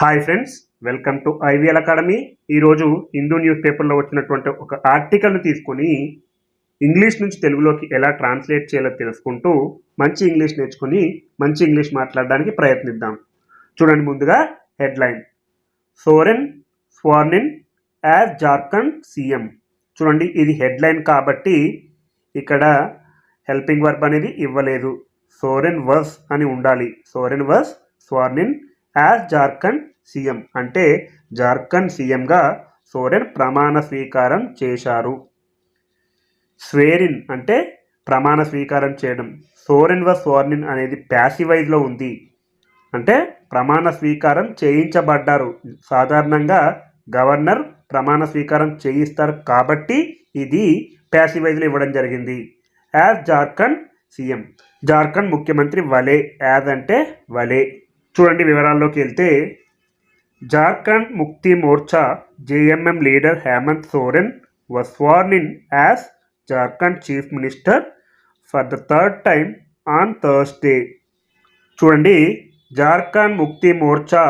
Hi friends welcome to IVL academy ఈరోజు Hindu news పేపర్లో వచ్చినటువంటి ఒక ఆర్టికల్ను తీసుకొని ఇంగ్లీష్ నుంచి తెలుగులోకి ఎలా ట్రాన్స్లేట్ చేయాలో తెలుసుకుంటూ మంచి ఇంగ్లీష్ నేర్చుకుని మంచి ఇంగ్లీష్ మాట్లాడడానికి ప్రయత్నిద్దాం. చూడండి ముందుగా headline Soren sworn in as Jharkhand CM చూడండి ఇది హెడ్లైన్ కాబట్టి ఇక్కడ హెల్పింగ్ వర్బ్ అనేది ఇవ్వలేదు. సోరెన్ వర్స్ అని ఉండాలి. Soren was sworn in as Jharkhand CM అంటే జార్ఖండ్ సీఎంగా సోరెన్ ప్రమాణ స్వీకారం చేశారు. స్వేరిన్ అంటే ప్రమాణ స్వీకారం చేయడం. సోరెన్ వ స్వర్నిన్ అనేది ప్యాసివైజ్లో ఉంది. అంటే ప్రమాణ స్వీకారం చేయించబడ్డారు. సాధారణంగా గవర్నర్ ప్రమాణ స్వీకారం చేయిస్తారు కాబట్టి ఇది ప్యాసివైజ్లో ఇవ్వడం జరిగింది. యాజ్ జార్ఖండ్ సీఎం జార్ఖండ్ ముఖ్యమంత్రి వలే యాజ్ అంటే వలే. చూడండి వివరాల్లోకి వెళ్తే Jharkhand Mukti Morcha JMM leader Hemant Soren was sworn in as Jharkhand chief minister for the third time on Thursday చూడండి Jharkhand Mukti Morcha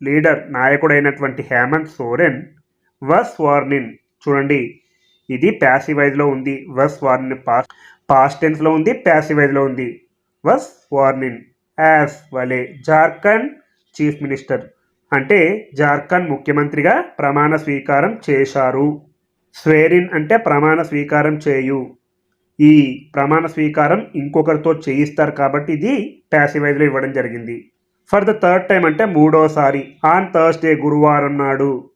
leader నాయకుడైనటువంటి Hemant Soren was sworn in చూడండి ఇది ప్యాసివైజ్లో ఉంది వస్ వార్నిన్ పాస్ట్ పాస్ట్ టెన్స్లో ఉంది ప్యాసివైజ్లో ఉంది వస్ వార్నిన్ యాజ్ వలే జార్ఖండ్ చీఫ్ మినిస్టర్ అంటే జార్ఖండ్ ముఖ్యమంత్రిగా ప్రమాణ స్వీకారం చేశారు. స్వేరిన్ అంటే ప్రమాణ స్వీకారం చేయు. ఈ ప్రమాణ స్వీకారం ఇంకొకరితో చేయిస్తారు కాబట్టి ఇది ప్యాసివైజ్లో ఇవ్వడం జరిగింది. ఫర్ ద థర్డ్ టైం అంటే మూడోసారి ఆన్ థర్స్డే గురువారం నాడు.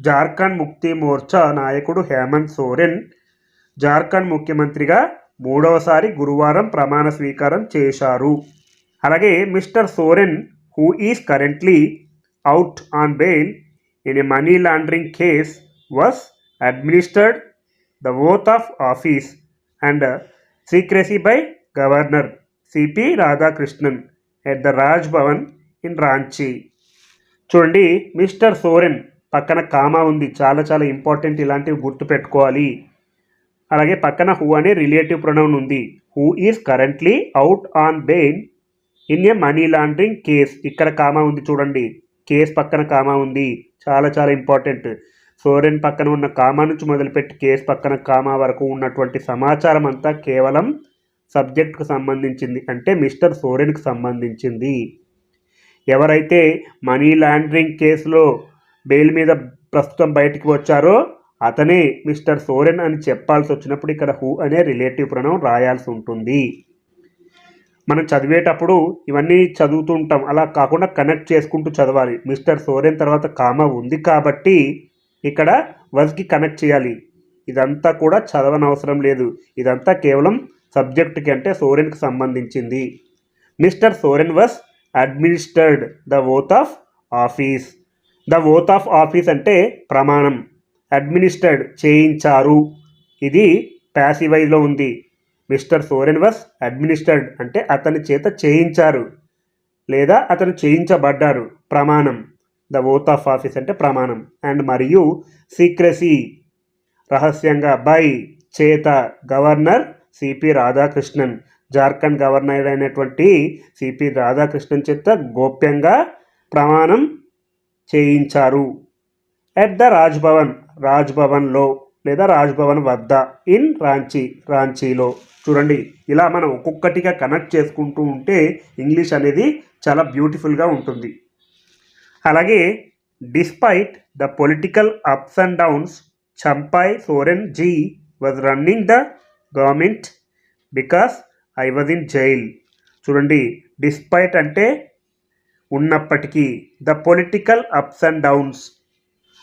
జార్ఖండ్ ముక్తి మోర్చా నాయకుడు హేమంత్ సోరెన్ జార్ఖండ్ ముఖ్యమంత్రిగా మూడవసారి గురువారం ప్రమాణ స్వీకారం చేశారు. అలాగే Mr Soren who is currently out on bail in a money laundering case was administered the oath of office and secrecy by governor CP Radhakrishnan at the Raj Bhavan in Ranchi చూడండి Mr Soren పక్కన comma ఉంది. చాలా చాలా important ఇలాంటివి గుర్తుపెట్టుకోవాలి అలాగే పక్కన who అనే రిలేటివ్ ప్రొనౌన్ ఉంది. Who is currently out on bail in a money laundering case. ఇక్కడ కామా ఉంది చూడండి. కేస్ పక్కన కామా ఉంది. చాలా చాలా ఇంపార్టెంట్. సోరెన్ పక్కన ఉన్న కామా నుంచి మొదలుపెట్టి కేస్ పక్కన కామా వరకు ఉన్నటువంటి సమాచారం అంతా కేవలం సబ్జెక్ట్కు సంబంధించింది. అంటే మిస్టర్ సోరెన్కి సంబంధించింది. ఎవరైతే మనీ లాండరింగ్ కేసులో బెయిల్ మీద ప్రస్తుతం బయటికి వచ్చారో అతనే మిస్టర్ సోరెన్ అని చెప్పాల్సి వచ్చినప్పుడు ఇక్కడ హూ అనే రిలేటివ్ ప్రణం రాయాల్సి ఉంటుంది. మనం చదివేటప్పుడు ఇవన్నీ చదువుతూ ఉంటాం అలా కాకుండా కనెక్ట్ చేసుకుంటూ చదవాలి. మిస్టర్ సోరెన్ తర్వాత కామా ఉంది కాబట్టి ఇక్కడ వజ్కి కనెక్ట్ చేయాలి. ఇదంతా కూడా చదవనవసరం లేదు. ఇదంతా కేవలం సబ్జెక్ట్కి అంటే సోరెన్కి సంబంధించింది. Mr Soren was administered the oath of office. The oath of office అంటే ప్రమాణం. అడ్మినిస్టర్డ్ చేయించారు. ఇది ప్యాసివైజ్లో ఉంది. మిస్టర్ సోరెన్ వస్ అడ్మినిస్టర్డ్ అంటే అతని చేత చేయించారు లేదా అతను చేయించబడ్డారు. ప్రమాణం. ద ఓత్ ఆఫ్ ఆఫీస్ అంటే ప్రమాణం. అండ్ మరియు సీక్రసీ. రహస్యంగా బై చేత governor CP Radhakrishnan. Jharkhand governor అయినటువంటి సిపి రాధాకృష్ణన్ చేత గోప్యంగా ప్రమాణం చేయించారు. At the Raj Bhavan. రాజ్భవన్లో లేదా రాజ్భవన్ వద్ద. ఇన్ రాంచీ. రాంచీలో. చూడండి ఇలా మనం ఒక్కొక్కటిగా కనెక్ట్ చేసుకుంటూ ఉంటే ఇంగ్లీష్ అనేది చాలా బ్యూటిఫుల్గా ఉంటుంది. అలాగే despite the political ups and downs Champai Soren ji was running the government because I was in jail చూడండి డిస్పైట్ అంటే ఉన్నప్పటికీ the political ups and downs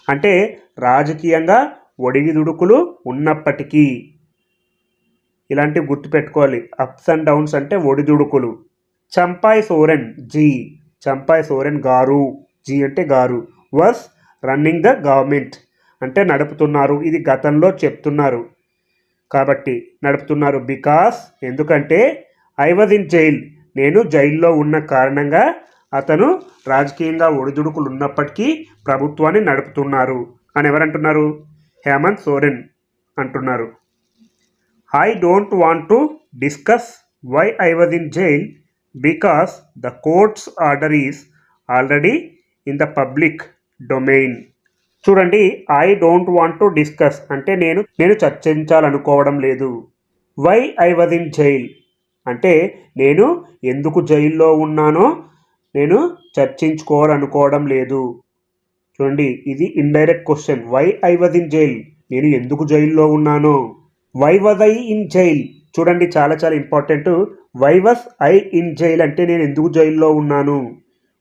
అంటే రాజకీయంగా ఒడిగిదుడుకులు ఉన్నప్పటికీ. ఇలాంటివి గుర్తుపెట్టుకోవాలి అప్స్ అండ్ డౌన్స్ అంటే ఒడిదుడుకులు. చంపాయ్ సోరెన్ జీ చంపాయ్ సోరెన్ గారు. జీ అంటే గారు. వర్స్ రన్నింగ్ ద గవర్నమెంట్ అంటే నడుపుతున్నారు. ఇది గతంలో చెప్తున్నారు. కాబట్టి నడుపుతున్నారు. బికాస్ ఎందుకంటే ఐ వాజ్ ఇన్ జైల్ నేను జైల్లో ఉన్న కారణంగా అతను రాజకీయంగా ఒడిదుడుకులు ఉన్నప్పటికీ ప్రభుత్వాన్ని నడుపుతున్నారు. అని ఎవరంటున్నారు? హేమంత్ సోరెన్ అంటున్నారు. I don't want to discuss why I was in jail because the court's order is already in the public domain చూడండి I don't want to discuss అంటే నేను నేను చర్చించాలనుకోవడం లేదు. Why I was in jail అంటే నేను ఎందుకు జైల్లో ఉన్నానో నేను చర్చించుకోవాలనుకోవడం లేదు. చూడండి ఇది indirect question why I was in jail నేను ఎందుకు జైల్లో ఉన్నానో? Why was I in jail. చూడండి చాలా చాలా important. Why was I in jail అంటే నేను ఎందుకు జైల్లో ఉన్నాను?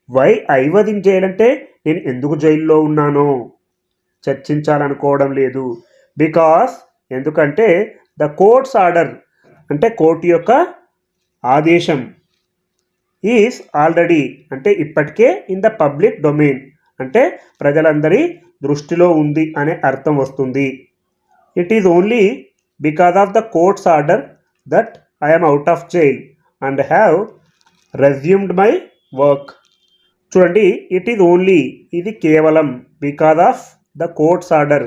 Why I was in jail అంటే నేను ఎందుకు జైల్లో ఉన్నాను. చర్చించాలనుకోవడం లేదు. బికాస్ ఎందుకంటే ద కోర్ట్స్ ఆర్డర్ అంటే కోర్టు యొక్క ఆదేశం ఈస్ ఆల్రెడీ అంటే ఇప్పటికే ఇన్ ద పబ్లిక్ డొమైన్. అంటే ప్రజలందరి దృష్టిలో ఉంది అనే అర్థం వస్తుంది. It is only because of the court's order that I'm out of jail and have resumed my work చూడండి ఇట్ ఈజ్ ఓన్లీ ఇది కేవలం because of the court's order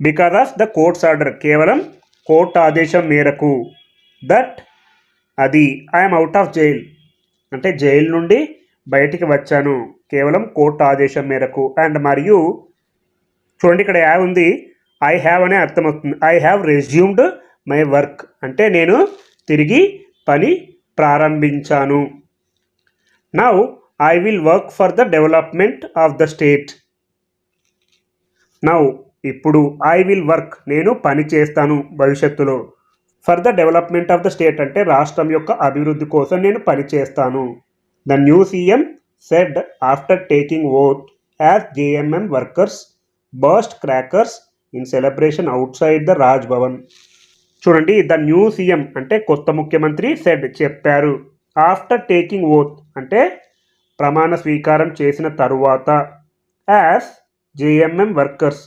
because of the court's order కేవలం court ఆదేశం మేరకు that అది I'm out of jail అంటే jail నుండి బయటికి వచ్చాను. కేవలం కోర్టు ఆదేశం మేరకు. అండ్ మరియు చూడండి ఇక్కడ యా ఉంది. ఐ హ్యావ్ అనే అర్థం వస్తుంది I have resumed my work అంటే నేను తిరిగి పని ప్రారంభించాను. Now I will work for the development of the state now ఇప్పుడు ఐ విల్ వర్క్ నేను పని చేస్తాను భవిష్యత్తులో. For the development of the state అంటే రాష్ట్రం యొక్క అభివృద్ధి కోసం నేను పని చేస్తాను. The new CM said after taking oath as JMM workers burst crackers in celebration outside the Raj Bhavan చూడండి ద న్యూ సీఎం అంటే కొత్త ముఖ్యమంత్రి సెడ్ చెప్పారు. ఆఫ్టర్ టేకింగ్ ఓత్ అంటే ప్రమాణ స్వీకారం చేసిన తరువాత యాజ్ జేఎంఎం వర్కర్స్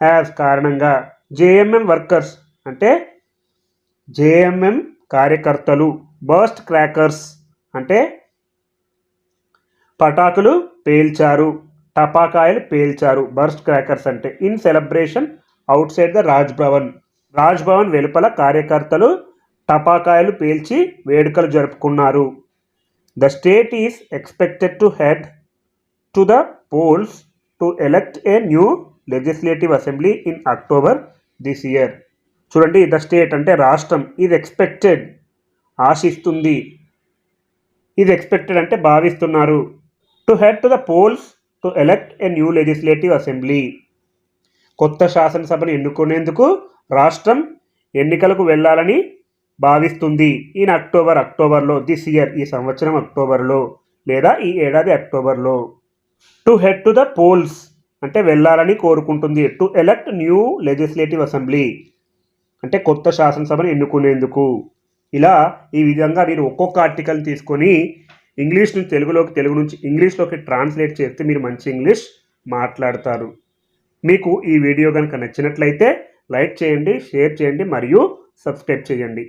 యాజ్ కారణంగా జేఎంఎం వర్కర్స్ అంటే జేఎంఎం కార్యకర్తలు బర్స్ట్ క్రాకర్స్ అంటే పటాకులు పేల్చారు. టపాకాయలు పేల్చారు. బర్స్ట్ క్రాకర్స్ అంటే in celebration outside the Raj Bhavan Raj Bhavan వెలుపల కార్యకర్తలు టపాకాయలు పేల్చి వేడుకలు జరుపుకున్నారు. The state is expected to head to the polls to elect a new legislative assembly in October this year. చూడండి ద స్టేట్ అంటే రాష్ట్రం. ఇది ఎక్స్పెక్టెడ్ ఆశిస్తుంది. ఇది ఎక్స్పెక్టెడ్ అంటే భావిస్తున్నారు. To head to the polls to elect a new legislative assembly. కొత్త శాసనసభను ఎన్నుకునేందుకు రాష్ట్రం ఎన్నికలకు వెళ్ళాలని భావిస్తుంది. ఇన్ అక్టోబర్ అక్టోబర్లో దిస్ ఇయర్ ఈ సంవత్సరం అక్టోబర్లో లేదా ఈ ఏడాది అక్టోబర్లో. To head to the polls అంటే వెళ్ళాలని కోరుకుంటుంది. To elect new legislative assembly అంటే కొత్త శాసనసభను ఎన్నుకునేందుకు. ఇలా ఈ విధంగా మీరు ఒక్కొక్క ఆర్టికల్ తీసుకొని ఇంగ్లీష్ నుంచి తెలుగులోకి తెలుగు నుంచి ఇంగ్లీష్లోకి ట్రాన్స్లేట్ చేస్తే మీరు మంచి ఇంగ్లీష్ మాట్లాడతారు. మీకు ఈ వీడియో కనుక నచ్చినట్లయితే లైక్ చేయండి షేర్ చేయండి మరియు సబ్స్క్రైబ్ చేయండి.